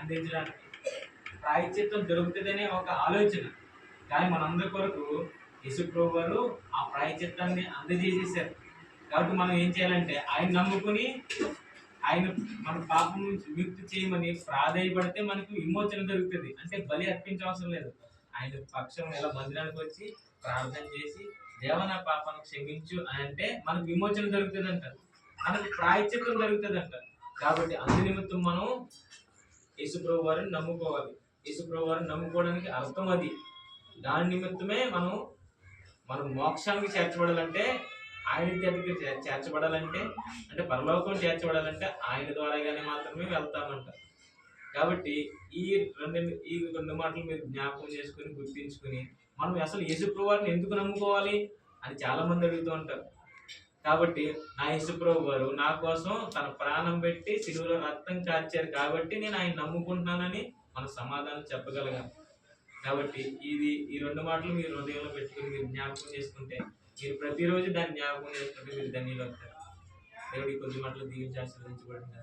అందించడానికి ప్రాయశ్చిత్తం దొరుకుతుందనే ఒక ఆలోచన. కానీ మనందరి కొరకు యశుప్రభు గారు ఆ ప్రాయచిత్తాన్ని అందజేసేసారు కాబట్టి మనం ఏం చేయాలంటే ఆయన నమ్ముకుని ఆయన మన పాపం నుంచి విముక్తి చేయమని ప్రాధాయపడితే మనకు విమోచన దొరుకుతుంది. అంటే బలి అర్పించవసరం లేదు. ఆయన పక్షం ఇలా మందిరానికి వచ్చి ప్రార్థన చేసి దేవ నా పాపాన్ని క్షమించు అని అంటే మనకు విమోచన దొరుకుతుందంట. మనకు ప్రాయచిత్రం దొరుకుతుంది అంటారు కాబట్టి అందు నిమిత్తం మనం యేసుప్రభు వారిని నమ్ముకోవాలి. యేసుప్రభు వారిని నమ్ముకోవడానికి అర్థం అది. దాని నిమిత్తమే మనం మనం మోక్షానికి చేర్చబడాలంటే ఆయన దగ్గరికి చేర్చబడాలంటే అంటే పరలోకం చేర్చబడాలంటే ఆయన ద్వారాగానే మాత్రమే వెళ్తామంట. కాబట్టి ఈ రెండు ఈ రెండు మాటలు మీరు జ్ఞాపకం చేసుకుని గుర్తించుకుని మనం అసలు యేసుప్రభు వారిని ఎందుకు నమ్ముకోవాలి అని చాలామంది అడుగుతూ ఉంటారు. కాబట్టి నా యేసుప్రభు వారు నా కోసం తన ప్రాణం పెట్టి సిలువలో రక్తం కార్చారు కాబట్టి నేను ఆయన నమ్ముకుంటున్నానని మన సమాధానం చెప్పగలగాలి కాబట్టి ఇది ఈ రెండు మాటలు మీరు హృదయంలో పెట్టుకుని మీరు జ్ఞాపకం చేసుకుంటే మీరు ప్రతిరోజు దాన్ని జ్ఞాపకం చేసుకుంటే మీరు ధన్యులు అవుతారు దేవుడి కొద్ది మాటలు దీవించి ఆశీర్వదించబడింది